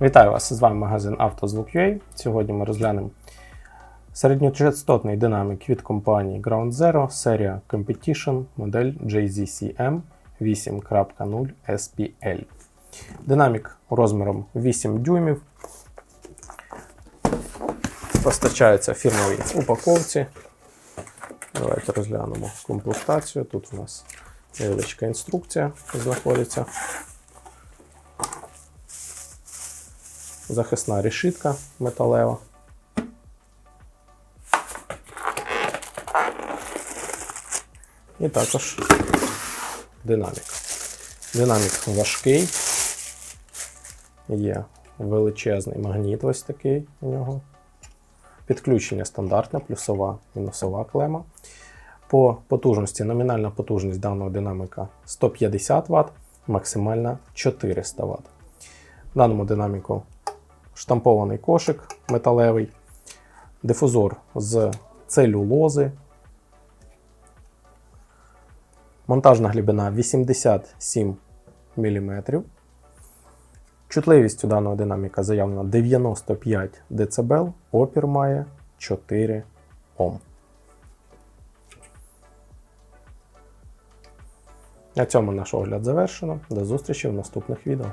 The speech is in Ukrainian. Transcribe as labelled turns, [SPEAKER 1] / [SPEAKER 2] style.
[SPEAKER 1] Вітаю вас! З вами магазин «Автозвук.UA». Сьогодні ми розглянемо середньочастотний динамік від компанії Ground Zero, серія Competition, модель JZCM 8.0 SPL. Динамік розміром 8 дюймів. Постачається в фірмовій упаковці. Давайте розглянемо комплектацію. Тут у нас невеличка інструкція знаходиться. Захисна решітка металева. І також динамік. Динамік важкий, є величезний магніт ось такий у нього. Підключення стандартне, плюсова мінусова клема. По потужності номінальна потужність даного динаміка 150 Вт, максимальна 400 Вт. Даному динаміку штампований кошик металевий, дифузор з целюлози, монтажна глибина 87 мм. Чутливість у даного динаміка заявлена 95 дБ, опір має 4 Ом. На цьому наш огляд завершено. До зустрічі в наступних відео.